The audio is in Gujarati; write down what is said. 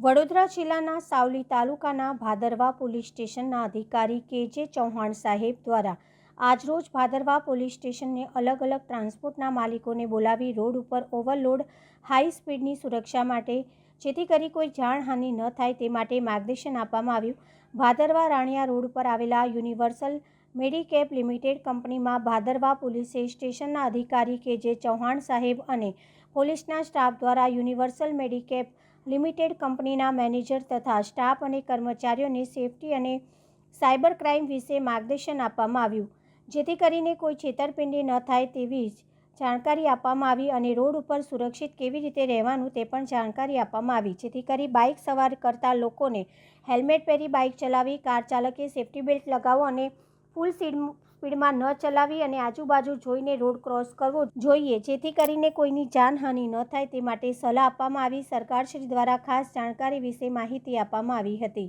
વડોદરા જિલ્લાના સાવલી તાલુકાના ભાદરવા પોલીસ સ્ટેશનના અધિકારી કે જે ચૌહાણ સાહેબ દ્વારા આજરોજ ભાદરવા પોલીસ સ્ટેશનને અલગ અલગ ટ્રાન્સપોર્ટના માલિકોને બોલાવી રોડ ઉપર ઓવરલોડ, હાઈ સ્પીડની સુરક્ષા માટે, જેથી કરી કોઈ જાણહાનિ ન થાય તે માટે માર્ગદર્શન આપવામાં આવ્યું. ભાદરવા રાણિયા રોડ પર આવેલા યુનિવર્સલ મેડિકેપ લિમિટેડ કંપનીમાં ભાદરવા પોલીસે સ્ટેશનના અધિકારી કે જે ચૌહાણ સાહેબ અને પોલીસના સ્ટાફ દ્વારા યુનિવર્સલ મેડિકેપ લિમિટેડ કંપનીના મેનેજર તથા સ્ટાફ અને કર્મચારીઓને સેફટી અને સાયબર ક્રાઇમ વિશે માર્ગદર્શન આપવામાં આવ્યું, જેથી કરીને કોઈ છેતરપિંડી ન થાય તેવી જ જાણકારી આપવામાં આવી અને રોડ ઉપર સુરક્ષિત કેવી રીતે રહેવાનું તે પણ જાણકારી આપવામાં આવી, જેથી કરી બાઇક સવાર કરતા લોકોને હેલ્મેટ પહેરી બાઇક ચલાવી, કાર ચાલકે સેફટી બેલ્ટ લગાવો અને ફૂલ સ્પીડમાં ન ચલાવી અને આજુબાજુ જોઈને રોડ ક્રોસ કરવો જોઈએ, જેથી કરીને કોઈની જાનહાનિ ન થાય તે માટે સલાહ આપવામાં આવી. સરકારશ્રી દ્વારા ખાસ જાણકારી વિશે માહિતી આપવામાં આવી હતી.